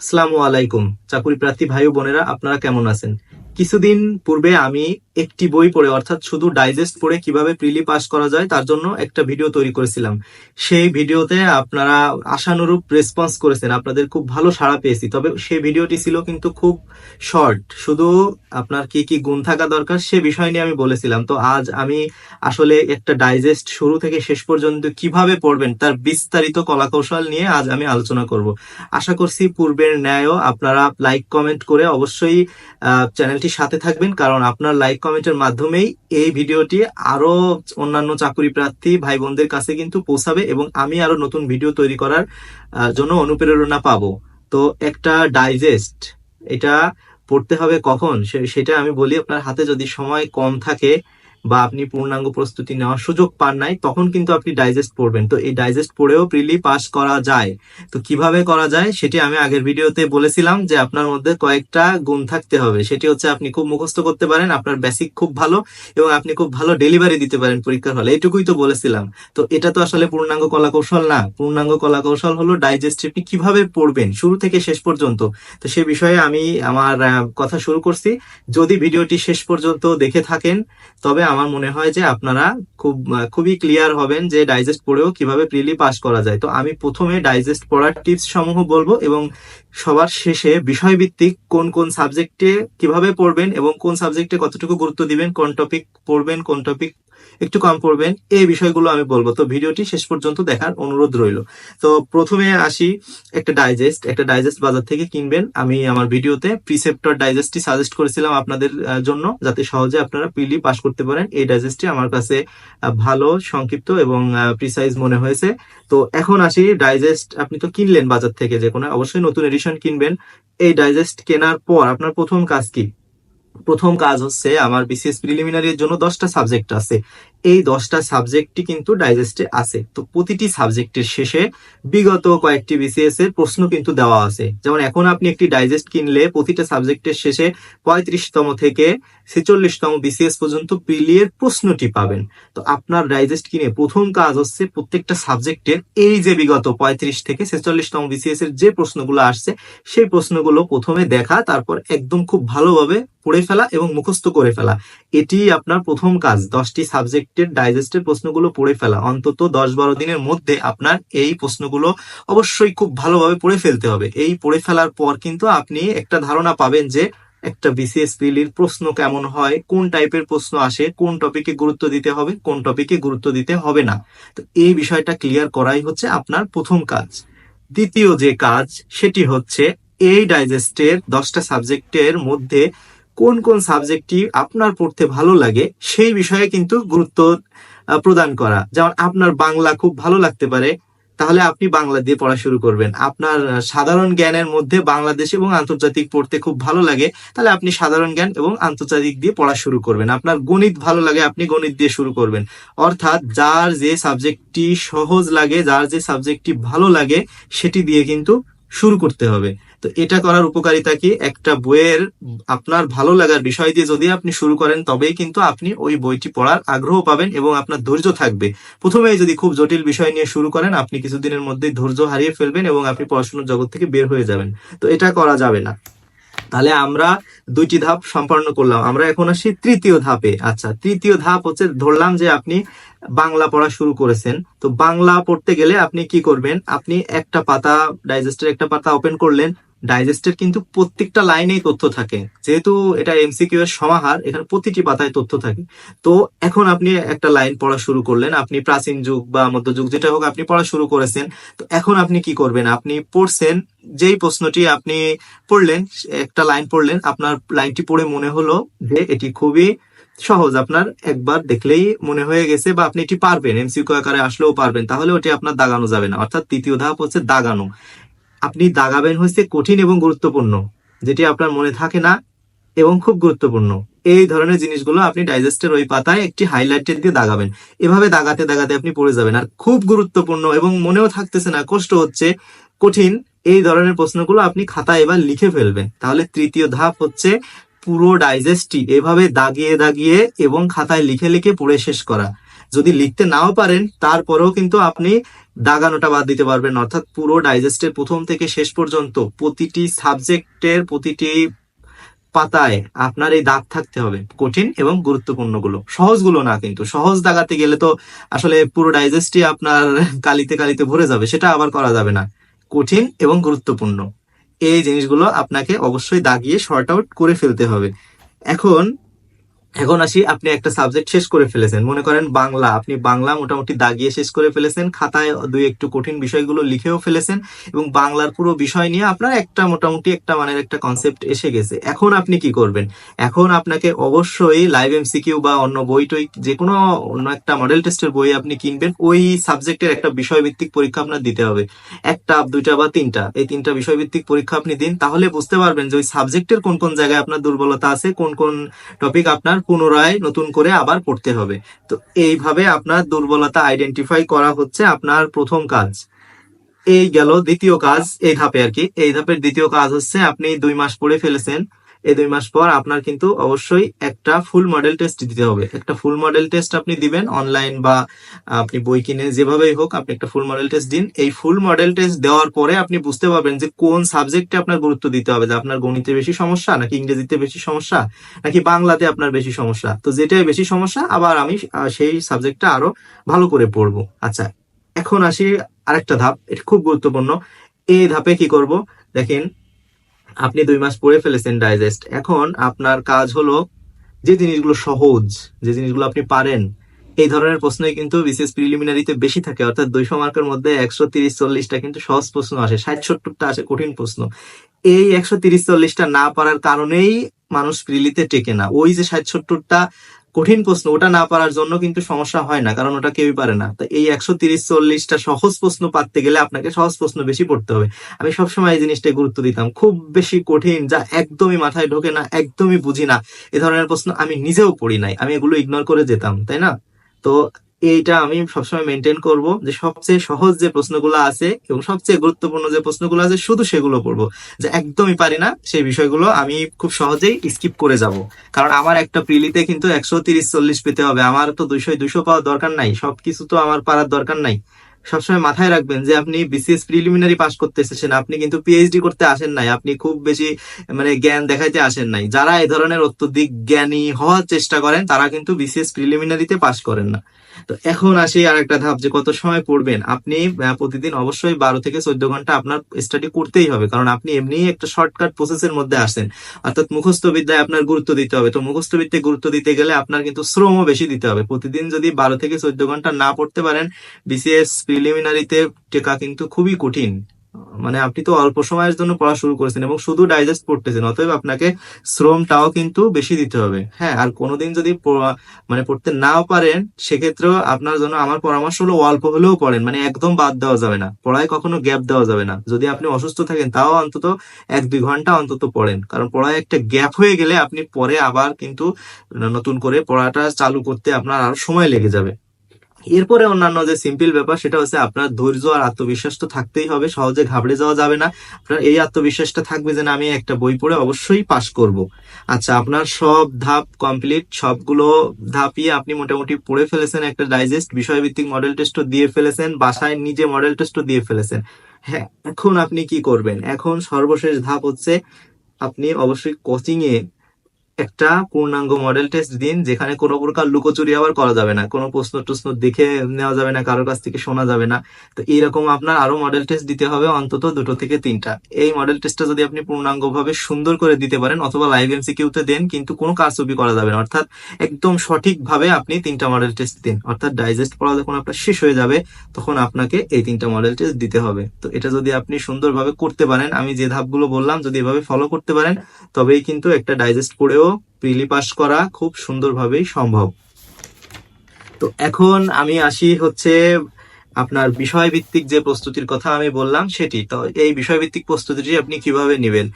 আসসালামু আলাইকুম। চাকুরি প্রার্থী ভাই ও বোনেরা আপনারা কেমন আছেন? কিছুদিন পূর্বে আমি একটি বই পড়ে, অর্থাৎ শুধু ডাইজেস্ট পড়ে কীভাবে প্রিলি পাস করা যায়, তার জন্য একটা ভিডিও তৈরি করেছিলাম। সেই ভিডিওতে আপনারা আশানুরূপ রেসপন্স করেছেন। আপনাদের খুব ভালো সাড়া পেয়েছি। তবে সেই ভিডিওটি ছিল কিন্তু খুব শর্ট শুধু আপনার কি কি গুণ থাকা দরকার সে বিষয় নিয়ে আমি বলেছিলাম। তো আজ আমি আসলে একটা ডাইজেস্ট শুরু থেকে শেষ পর্যন্ত কীভাবে পড়বেন, তার বিস্তারিত কলাকৌশল নিয়ে আজ আমি আলোচনা করব। আশা করছি পূর্বের ন্যায়ও আপনারা লাইক কমেন্ট করে অবশ্যই চ্যানেলটির সাথে থাকবেন, কারণ আপনার লাইক কমেন্টের মাধ্যমেই এই ভিডিওটি আরও অন্যান্য চাকুরি প্রার্থী ভাই বোনদের কাছে কিন্তু পৌঁছাবে এবং আমি আরও নতুন ভিডিও তৈরি করার জন্য অনুপ্রেরণা পাব। তো একটা ডাইজেস্ট এটা পড়তে হবে কখন? সেটা আমি বলি আপনার হাতে যদি সময় কম থাকে বা আপনি পূর্ণাঙ্গ প্রস্তুতি নেওয়ার সুযোগ পান নাই, তখন কিন্তু আপনি ডাইজেস্ট পড়বেন। তো এই ডাইজেস্ট পড়েও প্রিলি পাস করা যায়। তো কীভাবে করা যায় সেটি আমি আগের ভিডিওতে বলেছিলাম যে আপনার মধ্যে কয়েকটা গুণ থাকতে হবে। সেটি হচ্ছে আপনি খুব মুখস্থ করতে পারেন, আপনার বেসিক খুব ভালো এবং আপনি খুব ভালো ডেলিভারি দিতে পারেন পরীক্ষার হলে। এটুকুই তো বলেছিলাম। তো এটা তো আসলে পূর্ণাঙ্গ কলা কৌশল না। পূর্ণাঙ্গ কলা কৌশল হলো ডাইজেস্ট আপনি কীভাবে পড়বেন, শুরু থেকে শেষ পর্যন্ত। তো সে বিষয়ে আমি আমার কথা শুরু করছি। যদি ভিডিওটি শেষ পর্যন্ত দেখে থাকেন, তবে আমার মনে হয় যে আপনারা খুব, খুবই ক্লিয়ার হবেন যে ডাইজেস্ট পড়েও কীভাবে প্রিলি পাস করা যায়। তো আমি প্রথমে ডাইজেস্ট পড়ার টিপস সমূহ বলব এবং সবার শেষে বিষয়ভিত্তিক কোন কোন সাবজেক্টে কীভাবে পড়বেন এবং কোন সাবজেক্টে কতটুকু গুরুত্ব দিবেন, কোন টপিক পড়বেন, কোন টপিক একটু কম পড়বেন। এই বিষয়গুলো আমি বলব। তো ভিডিওটি শেষ পর্যন্ত দেখার অনুরোধ রইল। তো প্রথমে আসি একটা ডাইজেস্ট একটা ডাইজেস্ট বাজার থেকে কিনবেন। আমি আমার ভিডিওতে প্রিসেপ্টর ডাইজেস্টটি সাজেস্ট করেছিলাম আপনাদের জন্য, যাতে সহজে আপনারা প্রিলি পাস করতে পারেন। এই ডাইজেস্টটি আমার কাছে ভালো, সংক্ষিপ্ত এবং প্রিসাইজ মনে হয়েছে। তো এখন আসি ডাইজেস্ট আপনি তো কিনলেন বাজার থেকে যে কোনো, অবশ্যই নতুন এডিশন কিনবেন। এই ডাইজেস্ট কেনার পর আপনার প্রথম কাজ কি? প্রথম কাজ হচ্ছে আমার বিসিএস প্রিলিমিনারির জন্য দশটা সাবজেক্ট আছে। এই দশটা সাবজেক্টটি কিন্তু ডাইজেস্টে আছে। তো প্রতিটি সাবজেক্টের শেষে বিগত কয়েকটি বিসিএস এর প্রশ্ন কিন্তু দেওয়া আছে। যেমন এখন আপনি একটি ডাইজেস্ট কিনলে প্রতিটা সাবজেক্টের শেষে পঁয়ত্রিশতম থেকে ছেচল্লিশতম বিসিএস পর্যন্ত প্রিলিয়ের প্রশ্নটি পাবেন। তো আপনার ডাইজেস্ট কিনে প্রথম কাজ হচ্ছে প্রত্যেকটা সাবজেক্টের এই যে বিগত পঁয়ত্রিশ থেকে ছেচল্লিশতম বিসিএস এর যে প্রশ্নগুলো আসছে, সেই প্রশ্নগুলো প্রথমে দেখা, তারপর একদম খুব ভালোভাবে পড়ে ফেলা এবং মুখস্থ করে ফেলা। এটি আপনার প্রথম কাজ। দশটি সাবজেক্টের ডাইজেস্টের প্রশ্নগুলো পড়ে ফেলা। অন্তত দশ বারো দিনের মধ্যে আপনার এই প্রশ্নগুলো অবশ্যই খুব ভালোভাবে পড়ে ফেলতে হবে। এই পড়ে ফেলার পর কিন্তু আপনি একটা ধারণা পাবেন যে একটা বিসিএস প্রিলির প্রশ্ন কেমন হয়, কোন টাইপের প্রশ্ন আসে, কোন টপিকে গুরুত্ব দিতে হবে, কোন টপিকে গুরুত্ব দিতে হবে না। তো এই বিষয়টা ক্লিয়ার করাই হচ্ছে আপনার প্রথম কাজ। দ্বিতীয় যে কাজ, সেটি হচ্ছে এই ডাইজেস্টের দশটা সাবজেক্টের মধ্যে কোন কোন সাবজেক্টটি আপনার পড়তে ভালো লাগে সেই বিষয়ে কিন্তু গুরুত্ব প্রদান করা। যেমন আপনার বাংলা খুব ভালো লাগতে পারে, তাহলে আপনি বাংলা দিয়ে পড়া শুরু করবেন। আপনার সাধারণ জ্ঞানের মধ্যে বাংলাদেশ এবং আন্তর্জাতিক পড়তে খুব ভালো লাগে, তাহলে আপনি সাধারণ জ্ঞান এবং আন্তর্জাতিক দিয়ে পড়া শুরু করবেন। আপনার গণিত ভালো লাগে, আপনি গণিত দিয়ে শুরু করবেন। অর্থাৎ যার যে সাবজেক্টটি সহজ লাগে, যার যে সাবজেক্টটি ভালো লাগে, সেটি দিয়ে কিন্তু শুরু করতে হবে। তো এটা করার উপকারিতা কি? একটা বইয়ের আপনার ভালো লাগার বিষয় দিয়ে যদি আপনি শুরু করেন, তবেই কিন্তু আপনি ওই বইটি পড়ার আগ্রহ পাবেন এবং আপনার ধৈর্য থাকবে। প্রথমেই যদি খুব জটিল বিষয় নিয়ে শুরু করেন, আপনি কিছুদিনের মধ্যেই ধৈর্য হারিয়ে ফেলবেন এবং আপনি পড়াশোনার জগৎ থেকে বের হয়ে যাবেন। তো এটা করা যাবে না। তাহলে আমরা দুইটি ধাপ সম্পন্ন করলাম। আমরা এখন আসি তৃতীয় ধাপে। আচ্ছা তৃতীয় ধাপ হচ্ছে ধরলাম যে আপনি বাংলা পড়া শুরু করেছেন। তো বাংলা পড়তে গেলে আপনি কি করবেন? আপনি একটা পাতা ডাইজেস্টের একটা পাতা ওপেন করলেন। ডাইজেস্টের কিন্তু প্রত্যেকটা লাইনেই তথ্য থাকে। যেহেতু এটা এমসিকিউ এর সমাহার, এখানে প্রতিটি পাতায় তথ্য থাকে। তো এখন আপনি একটা লাইন পড়া শুরু করলেন, আপনি প্রাচীন যুগ বা মধ্যযুগ যেটা হোক আপনি পড়া শুরু করেছেন, তো এখন আপনি কি করবেন? আপনি পড়ছেন, যেই প্রশ্নটি আপনি পড়লেন, একটা লাইন পড়লেন, আপনার লাইনটি পড়ে মনে হলো যে এটি খুবই সহজ। আপনার একবার দেখলেই মনে হয়ে গেছে বা আপনি এটি পারবেন এমসিকিউ আকারে আসলেও পারবেন, তাহলে ওটি আপনার দাগানো যাবে না। অর্থাৎ তৃতীয় ধাপ হচ্ছে দাগানো। আপনি দাগাবেন হচ্ছে কঠিন এবং গুরুত্বপূর্ণ, যেটি আপনার মনে থাকে না এবং খুব গুরুত্বপূর্ণ। এই ধরনের জিনিসগুলো আপনি ডাইজেস্টের ওই পাতায় একটি হাইলাইটের দিয়ে দাগাবেন। এভাবে দাগাতে দাগাতে আপনি পড়ে যাবেন। আর খুব গুরুত্বপূর্ণ এবং মনেও থাকতেছে না, কষ্ট হচ্ছে, কঠিন, এই ধরনের প্রশ্নগুলো আপনি খাতায় এবার লিখে ফেলবেন। তাহলে তৃতীয় ধাপ হচ্ছে পুরো ডাইজেস্টটি এভাবে দাগিয়ে দাগিয়ে এবং খাতায় লিখে লিখে পড়ে শেষ করা। যদি লিখতে নাও পারেন, তারপরেও কিন্তু আপনি দাগানোটা বাদ দিতে পারবেন। অর্থাৎ পুরো ডাইজেস্টের প্রথম থেকে শেষ পর্যন্ত প্রতিটি সাবজেক্টের প্রতিটি পাতায় আপনার এই দাগ থাকতে হবে কঠিন এবং গুরুত্বপূর্ণগুলো। সহজগুলো না কিন্তু। সহজ দাগাতে গেলে তো আসলে পুরো ডাইজেস্টই আপনার কালিতে কালিতে ভরে যাবে। সেটা আবার করা যাবে না। কঠিন এবং গুরুত্বপূর্ণ। এই জিনিসগুলো আপনাকে অবশ্যই দাগিয়ে শর্ট আউট করে ফেলতে হবে। এখন এখন আসি, আপনি একটা সাবজেক্ট শেষ করে ফেলেছেন। মনে করেন বাংলা, আপনি বাংলা মোটামুটি দাগিয়ে শেষ করে ফেলেছেন, খাতায় দুই একটু কঠিন বিষয়গুলো লিখেও ফেলেছেন এবং বাংলার পুরো বিষয় নিয়ে আপনার একটা মোটামুটি একটা মানের একটা কনসেপ্ট এসে গেছে। এখন আপনি কি করবেন? এখন আপনাকে অবশ্যই লাইভ এমসিকিউ বা অন্য বই টই যে কোনো অন্য একটা মডেল টেস্টের বই আপনি কিনবেন, ওই সাবজেক্টের একটা বিষয়ভিত্তিক পরীক্ষা আপনার দিতে হবে। একটা, দুইটা বা তিনটা, এই তিনটা বিষয়ভিত্তিক পরীক্ষা আপনি দিন, তাহলে বুঝতে পারবেন যে ওই সাবজেক্টের কোন কোন জায়গায় আপনার দুর্বলতা আছে, কোন কোন টপিক আপনার পুনরায় নতুন করে আবার করতে হবে। তো এইভাবে আপনার দুর্বলতা আইডেন্টিফাই করা হচ্ছে আপনার প্রথম কাজ। এই গেল দ্বিতীয় কাজ, এই ধাপে আর কি। এই ধাপের দ্বিতীয় কাজ হচ্ছে আপনি দুই মাস পরে ফেলেছেন। এই দুই মাস পর আপনার কিন্তু অবশ্যই একটা ফুল মডেল টেস্ট দিতে হবে। একটা ফুল মডেল টেস্ট আপনি দিবেন অনলাইন বা আপনি বই কিনে যেভাবেই হোক আপনি একটা ফুল মডেল টেস্ট দিন। এই ফুল মডেল টেস্ট দেওয়ার পরে আপনি বুঝতে পারবেন যে কোন সাবজেক্টে আপনার গুরুত্ব দিতে হবে, যে আপনার গণিতে বেশি সমস্যা নাকি ইংরেজিতে বেশি সমস্যা নাকি বাংলাতে আপনার বেশি সমস্যা। তো যেটাই বেশি সমস্যা, আবার আমি সেই সাবজেক্টটা আরও ভালো করে পড়ব। আচ্ছা এখন আসি আরেকটা ধাপ, এটা খুব গুরুত্বপূর্ণ। এই ধাপে কি করব? দেখেন আপনি দুই মাস পরে ফেলেছেন ডাইজেস্ট এখন আপনার কাজ হলো যে জিনিসগুলো সহজ, যে জিনিসগুলো আপনি পারেন, এই ধরনের প্রশ্নই কিন্তু বিশেষ প্রিলিমিনারিতে বেশি থাকে। অর্থাৎ দুইশো মার্কের মধ্যে একশো তিরিশ চল্লিশটা কিন্তু সহজ প্রশ্ন আসে, ষাট সত্তরটা আসে কঠিন প্রশ্ন। এই একশো তিরিশ চল্লিশটা না পারার কারণেই মানুষ প্রিলিতে টেকে না। ওই যে ষাট সত্তরটা কঠিন প্রশ্ন, ওটা না পারার জন্য কিন্তু সমস্যা হয় না, কারণ ওটা কেউই পারে না। তো এই একশো তিরিশ চল্লিশটা সহজ প্রশ্ন পারতে গেলে আপনাকে সহজ প্রশ্ন বেশি পড়তে হবে। আমি সবসময় এই জিনিসটাই গুরুত্ব দিতাম। খুব বেশি কঠিন, যা একদমই মাথায় ঢোকে না, একদমই বুঝি না, এ ধরনের প্রশ্ন আমি নিজেও পড়ি নাই। আমি এগুলো ইগনোর করে যেতাম, তাই না? তো এইটা আমি সবসময় মেনটেন করব যে সবচেয়ে সহজ যে প্রশ্নগুলো আছে এবং সবচেয়ে গুরুত্বপূর্ণ যে প্রশ্নগুলো আছে শুধু সেগুলো পড়ব যে একদমই পারি না সেই বিষয়গুলো আমি খুব সহজেই স্কিপ করে যাব। কারণ আমার একটা প্রিলিতে কিন্তু একশো তিরিশ, চল্লিশ পেতে হবে। আমার তো দুইশো দুইশো পাওয়ার দরকার নাই। সবকিছু তো আমার পারার দরকার নাই। সবসময় মাথায় রাখবেন যে আপনি বিসিএস প্রিলিমিনারি পাস করতে এসেছেন। আপনি কিন্তু পিএইচডি করতে আসেন নাই। আপনি খুব বেশি মানে জ্ঞান দেখাইতে আসেন নাই। যারা এই ধরনের অত্যধিক জ্ঞানী হওয়ার চেষ্টা করেন, তারা কিন্তু বিসিএস প্রিলিমিনারিতে পাস করেন না। তো এখন আসি আর একটা ধাপ যে কত সময় পড়বেন। আপনি প্রতিদিন অবশ্যই বারো থেকে চোদ্দ ঘণ্টা আপনার স্টাডি করতেই হবে। কারণ আপনি এমনি একটা শর্টকাট প্রসেসের মধ্যে আসেন অর্থাৎ মুখস্থ বিদ্যায় আপনার গুরুত্ব দিতে হবে। তো মুখস্থ বিদ্যায় গুরুত্ব দিতে গেলে আপনার কিন্তু শ্রমও বেশি দিতে হবে। প্রতিদিন যদি বারো থেকে চোদ্দ ঘণ্টা না পড়তে পারেন বিসিএস প্রিলিমিনারিতে টেকা কিন্তু খুবই কঠিন। মানে আপনি তো অল্প সময়ের জন্য পড়া শুরু করেছেন এবং শুধু ডাইজেস্ট পড়তেছেন, অতএব আপনাকে শ্রমটাও কিন্তু বেশি দিতে হবে। হ্যাঁ আর কোনোদিন যদি মানে পড়তে নাও পারেন, সেক্ষেত্রেও আপনার জন্য আমার পরামর্শ হলো অল্প হলেও পড়েন। মানে একদম বাদ দেওয়া যাবে না। পড়ায় কখনো গ্যাপ দেওয়া যাবে না। যদি আপনি অসুস্থ থাকেন, তাও অন্তত এক দুই ঘণ্টা অন্তত পড়েন। কারণ পড়ায় একটা গ্যাপ হয়ে গেলে আপনি পরে আবার কিন্তু নতুন করে পড়াটা চালু করতে আপনার আরও সময় লেগে যাবে। এরপরে অন্যান্য যে সিম্পল ব্যাপার, সেটা হচ্ছে আপনার ধৈর্য আর আত্মবিশ্বাস তো থাকতেই হবে, সহজে ঘাবড়ে যাওয়া যাবে না। আপনার এই আত্মবিশ্বাসটা থাকবে যে না, আমি একটা বই পড়ে অবশ্যই পাশ করব। আচ্ছা আপনার সব ধাপ কমপ্লিট সবগুলো ধাপই আপনি মোটামুটি পড়ে ফেলেছেন, একটা ডাইজেস্ট বিষয়ভিত্তিক মডেল টেস্টও দিয়ে ফেলেছেন, বাসায় নিজে মডেল টেস্টও দিয়ে ফেলেছেন। হ্যাঁ এখন আপনি কি করবেন? এখন সর্বশেষ ধাপ হচ্ছে, আপনি অবশ্যই কোচিং এ একটা পূর্ণাঙ্গ মডেল টেস্ট দিন, যেখানে কোনো প্রকার লুকোচুরি আবার করা যাবে না। কোনো প্রশ্ন টশ্ন দেখে নেওয়া যাবে না, কারোর কাছ থেকে শোনা যাবে না। তো এইরকম আপনার আরও মডেল টেস্ট দিতে হবে অন্তত দুটো থেকে তিনটা। এই মডেল টেস্টটা যদি আপনি পূর্ণাঙ্গ ভাবে সুন্দর করে দিতে পারেন, অথবা লাইভ এমসিকিউতে দেন, কিন্তু কোনো কারচুপি করা যাবে না। অর্থাৎ একদম সঠিকভাবে আপনি তিনটা মডেল টেস্ট দিন। অর্থাৎ ডাইজেস্ট পড়া যখন আপনার শেষ হয়ে যাবে, তখন আপনাকে এই তিনটা মডেল টেস্ট দিতে হবে। তো এটা যদি আপনি সুন্দরভাবে করতে পারেন, আমি যে ধাপগুলো বললাম, যদি এভাবে ফলো করতে পারেন, তবেই কিন্তু একটা ডাইজেস্ট পড়েও প্রিলি পাস করা খুব সুন্দরভাবেই সম্ভব। তো এখন আমি আসি হচ্ছে আপনার বিষয়ভিত্তিক যে প্রস্তুতির কথা আমি বললাম সেটি। তো এই বিষয়ভিত্তিক প্রস্তুতিটি আপনি কীভাবে নেবেন?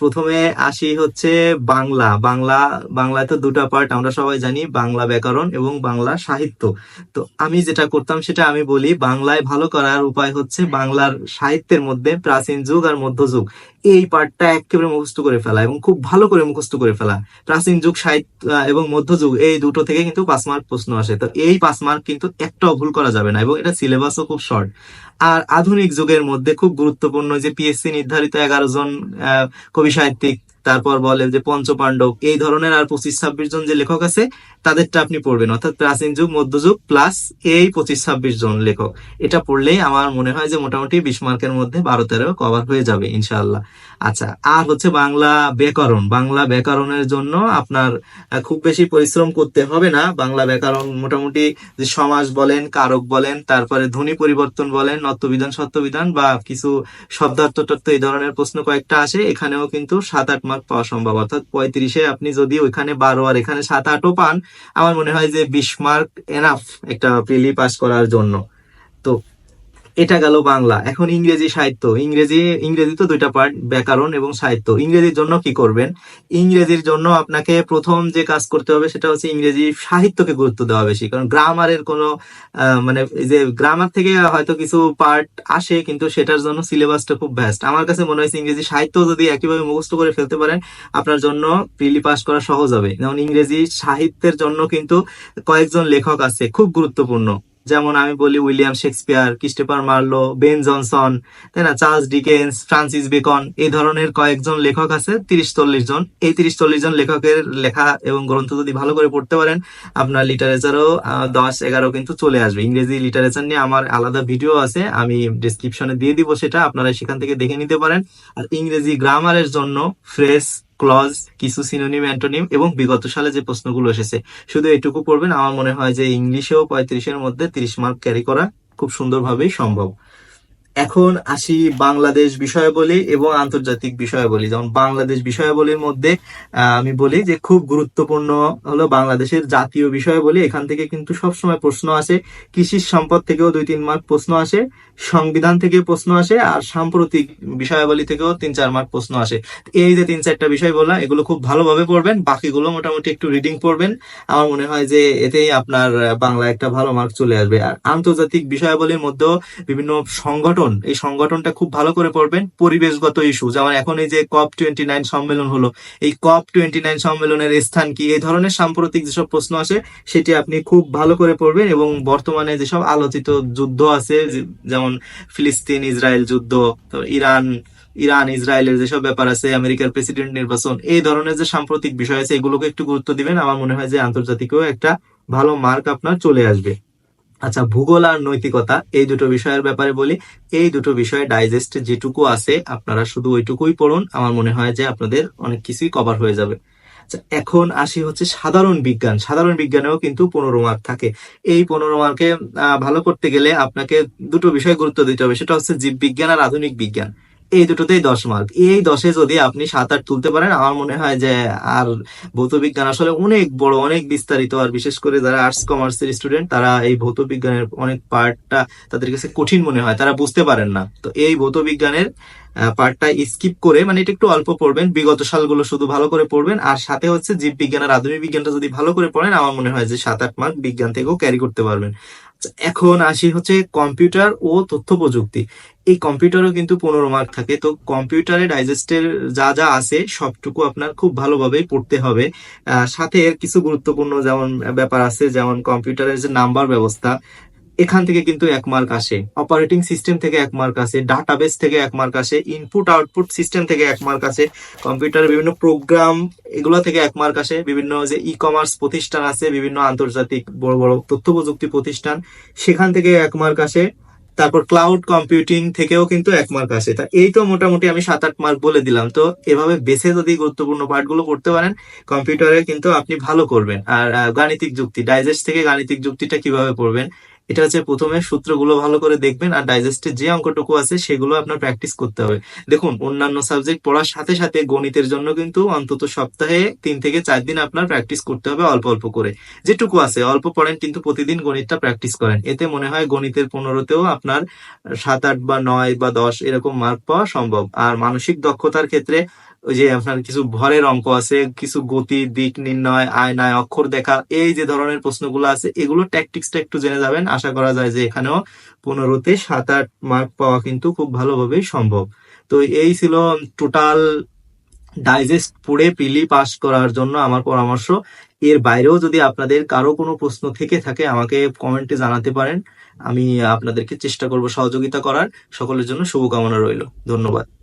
প্রথমে আসি হচ্ছে বাংলা। বাংলা, বাংলায় তো দুটো পার্ট আমরা সবাই জানি, বাংলা ব্যাকরণ এবং বাংলা সাহিত্য। তো আমি যেটা করতাম সেটা আমি বলি, বাংলায় ভালো করার উপায় হচ্ছে বাংলার সাহিত্যের মধ্যে প্রাচীন যুগ আর মধ্যযুগ। এই পার্টটা একেবারে মুখস্থ করে ফেলা এবং খুব ভালো করে মুখস্থ করে ফেলা। প্রাচীন যুগ, সাহিত্য এবং মধ্যযুগ এই দুটো থেকে কিন্তু পাঁচ মার্ক প্রশ্ন আসে। তো এই পাঁচ মার্ক কিন্তু একটাও ভুল করা যাবে না এবং এটা সিলেবাসও খুব শর্ট আর আধুনিক যুগের মধ্যে খুব গুরুত্বপূর্ণ যে পিএসসি নির্ধারিত এগারো জন কবি সাহিত্যিক তারপর বলে যে পঞ্চপাণ্ডব, এই ধরনের আর পঁচিশ ছাব্বিশ জন যে লেখক আছে, তাদেরটা আপনি পড়বেন। অর্থাৎ প্রাচীন যুগ, মধ্যযুগ প্লাস এই পঁচিশ ছাব্বিশ জন লেখক। এটা পড়লেই আমার মনে হয় যে মোটামুটি বিশ মার্কের মধ্যে বারো তেরো কভার হয়ে যাবে, ইনশাআল্লাহ। আচ্ছা আর হচ্ছে বাংলা ব্যাকরণ। বাংলা ব্যাকরণের জন্য আপনার খুব বেশি পরিশ্রম করতে হবে না। বাংলা ব্যাকরণ মোটামুটি যে সমাজ বলেন, কারক বলেন, তারপরে ধ্বনি পরিবর্তন বলেন নত্যবিধান সত্যবিধান বা কিছু শব্দার্থ তত্ত্ব এই ধরনের প্রশ্ন কয়েকটা আসে। এখানেও কিন্তু সাত আট মার্ক পাওয়া সম্ভব। অর্থাৎ পঁয়ত্রিশে আপনি যদি ওইখানে বারো আর এখানে সাত আটও পান, আমার মনে হয় যে বিশ মার্ক এনাফ একটা প্রিলি পাস করার জন্য। তো এটা গেল বাংলা। এখন ইংরেজি সাহিত্য। ইংরেজি ইংরেজি তো দুইটা পার্ট ব্যাকরণ এবং সাহিত্য। ইংরেজির জন্য কি করবেন? ইংরেজির জন্য আপনাকে প্রথম যে কাজ করতে হবে সেটা হচ্ছে ইংরেজি সাহিত্যকে গুরুত্ব দেওয়া বেশি। কারণ গ্রামারের কোনো মানে যে গ্রামার থেকে হয়তো কিছু পার্ট আসে, কিন্তু সেটার জন্য সিলেবাসটা খুব ব্যস্ত আমার কাছে মনে হয়েছে ইংরেজি সাহিত্য যদি একইভাবে মুখস্থ করে ফেলতে পারেন, আপনার জন্য প্রিলি পাস করা সহজ হবে। যেমন ইংরেজি সাহিত্যের জন্য কিন্তু কয়েকজন লেখক আছে, খুব গুরুত্বপূর্ণ। যেমন আমি বলি William Shakespeare, Christopher Marlowe, Ben Jonson, তাই না? চার্লস ডিকেন্স, ফ্রান্সিস বেকন, এই ধরনের কয়েকজন লেখক আছে তিরিশ চল্লিশ জন। এই তিরিশ চল্লিশ জন লেখকের লেখা এবং গ্রন্থ যদি ভালো করে পড়তে পারেন, আপনার লিটারেচারও দশ এগারো কিন্তু চলে আসবে। ইংরেজি লিটারেচার নিয়ে আমার আলাদা ভিডিও আছে, আমি ডিসক্রিপশনে দিয়ে দিব সেটা, আপনারা সেখান থেকে দেখে নিতে পারেন। আর ইংরেজি গ্রামারের জন্য ফ্রেশ ক্লজ কিছু সিনোনিম অ্যান্টোনিম এবং বিগত সালে যে প্রশ্নগুলো এসেছে, শুধু এটুকু পড়বেন। আমার মনে হয় যে ইংলিশেও পঁয়ত্রিশের মধ্যে তিরিশ মার্ক ক্যারি করা খুব সুন্দরভাবেই সম্ভব। এখন আসি বাংলাদেশ বিষয়াবলী এবং আন্তর্জাতিক বিষয়াবলী। যেমন বাংলাদেশ বিষয়াবলীর মধ্যে আমি বলি যে খুব গুরুত্বপূর্ণ হলো বাংলাদেশের জাতীয় বিষয়াবলী। এখান থেকে কিন্তু সবসময় প্রশ্ন আসে, কৃষির সম্পদ থেকেও দুই তিন মার্ক প্রশ্ন আসে, সংবিধান থেকে প্রশ্ন আসে, আর সাম্প্রতিক বিষয়াবলী থেকেও তিন চার মার্ক প্রশ্ন আসে। এই যে তিন চারটা বিষয় বললাম, এগুলো খুব ভালোভাবে পড়বেন, বাকিগুলো মোটামুটি একটু রিডিং পড়বেন। আমার মনে হয় যে এতেই আপনার বাংলা একটা ভালো মার্ক চলে আসবে। আর আন্তর্জাতিক বিষয়াবলীর মধ্যেও বিভিন্ন সংগঠন এই সংগঠনটা খুব ভালো করে পড়বেন পরিবেশগত ইস্যু যেমন এখন এই যে কপ টোয়েন্টি নাইন সম্মেলন হলো, এই কপ টোয়েন্টি নাইন সম্মেলনের স্থান কি? এই ধরনের সাম্প্রতিক যেসব প্রশ্ন আসে, সেটি আপনি খুব ভালো করে পড়বেন এবং বর্তমানে যেসব আলোচিত যুদ্ধ আছে যেমন ফিলিস্তিন, ইসরায়েল যুদ্ধ ইরান ইরান, ইসরায়েলের যেসব ব্যাপার আছে, আমেরিকার প্রেসিডেন্ট নির্বাচন, এই ধরনের যে সাম্প্রতিক বিষয় আছে, এগুলোকে একটু গুরুত্ব দিবেন। আমার মনে হয় যে আন্তর্জাতিকেও একটা ভালো মার্ক আপনার চলে আসবে। আচ্ছা ভূগোল আর নৈতিকতা, এই দুটো বিষয়ের ব্যাপারে বলি। এই দুটো বিষয়ে ডাইজেস্ট যেটুকু আছে, আপনারা শুধু ওইটুকুই পড়ুন। আমার মনে হয় যে আপনাদের অনেক কিছুই কভার হয়ে যাবে। আচ্ছা এখন আসি হচ্ছে সাধারণ বিজ্ঞান। সাধারণ বিজ্ঞানেও কিন্তু পনেরো মার্ক থাকে। এই পনেরো মার্কে ভালো করতে গেলে আপনাকে দুটো বিষয় গুরুত্ব দিতে হবে। সেটা হচ্ছে জীববিজ্ঞান আর আধুনিক বিজ্ঞান। এই দুটোতেই দশ মার্ক এই দশে যদি আপনি সাত, আট তুলতে পারেন, আমার মনে হয় যে আর ভৌত বিজ্ঞান আসলে অনেক বড়, অনেক বিস্তারিত। আর বিশেষ করে যারা আর্টস কমার্সের স্টুডেন্ট তারা এই ভৌত বিজ্ঞানের অনেক পার্টটা তাদের কাছে কঠিন মনে হয়। তারা বুঝতে পারেন না। তো এই ভৌত বিজ্ঞানের পার্টটা স্কিপ করে মানে এটা একটু অল্প পড়বেন। বিগত সালগুলো শুধু ভালো করে পড়বেন। আর সাথে হচ্ছে জীব বিজ্ঞান আর আধুনিক বিজ্ঞানটা যদি ভালো করে পড়েন, আমার মনে হয় যে সাত, আট মার্ক বিজ্ঞান থেকেও ক্যারি করতে পারবেন। এখন আসি হচ্ছে কম্পিউটার ও তথ্য প্রযুক্তি এই কম্পিউটারও কিন্তু পনেরো মার্ক থাকে, তো কম্পিউটারে ডাইজেস্টের যা যা আছে সবটুকু আপনার খুব ভালোভাবেই পড়তে হবে। সাথে কিছু গুরুত্বপূর্ণ যেমন ব্যাপার আছে, যেমন কম্পিউটারের যে নাম্বার ব্যবস্থা এখান থেকে কিন্তু এক মার্ক আসে। অপারেটিং সিস্টেম থেকে এক মার্ক আসে। ডাটাবেস থেকে এক মার্ক আসে। ইনপুট আউটপুট সিস্টেম থেকে এক মার্ক আসে। কম্পিউটারের বিভিন্ন প্রোগ্রাম এগুলো থেকে এক মার্ক আসে। বিভিন্ন যে ই কমার্স প্রতিষ্ঠান আছে, বিভিন্ন আন্তর্জাতিক বড় বড় তথ্য প্রযুক্তি প্রতিষ্ঠান, সেখান থেকে এক মার্ক আসে। তারপর ক্লাউড কম্পিউটিং থেকেও কিন্তু এক মার্ক আসে। তা এই তো মোটামুটি আমি সাত আট মার্ক বলে দিলাম। তো এভাবে বেছে যদি গুরুত্বপূর্ণ পার্টগুলো পড়তে পারেন কম্পিউটারে কিন্তু আপনি ভালো করবেন। আর গাণিতিক যুক্তি ডাইজেস্ট থেকে গাণিতিক যুক্তিটা কীভাবে পড়বেন এটা হচ্ছে প্রথমে সূত্রগুলো ভালো করে দেখবেন আর ডাইজেস্টের যে অঙ্কটুকু আছে সেগুলো আপনার প্র্যাকটিস করতে হবে। দেখুন, অন্যান্য সাবজেক্ট পড়ার সাথে সাথে গণিতের জন্য কিন্তু অন্তত সপ্তাহে তিন থেকে চার দিন আপনার প্র্যাকটিস করতে হবে অল্প অল্প করে। যেটুকু আছে, অল্প পড়েন কিন্তু প্রতিদিন গণিতটা প্র্যাকটিস করেন। এতে মনে হয় গণিতের পনেরোতেও আপনার সাত, আট বা নয় বা দশ এরকম মার্ক পাওয়া সম্ভব। আর মানসিক দক্ষতার ক্ষেত্রে ওই যে আপনার কিছু ভরের অঙ্ক আছে, কিছু গতি, দিক নির্ণয় আয়নায় অক্ষর দেখা, এই যে ধরনের প্রশ্নগুলো আছে, এগুলো ট্যাকটিক্সটা একটু জেনে যাবেন। আশা করা যায় যে এখানেও পনেরোতে সাত আট মার্ক পাওয়া কিন্তু খুব ভালোভাবেই সম্ভব। তো এই ছিল টোটাল ডাইজেস্ট পড়ে পিলি পাস করার জন্য আমার পরামর্শ। এর বাইরেও যদি আপনাদের কারও কোনো প্রশ্ন থেকে থাকে, আমাকে কমেন্টে জানাতে পারেন। আমি আপনাদেরকে চেষ্টা করব সহযোগিতা করার। সকলের জন্য শুভকামনা রইল। ধন্যবাদ।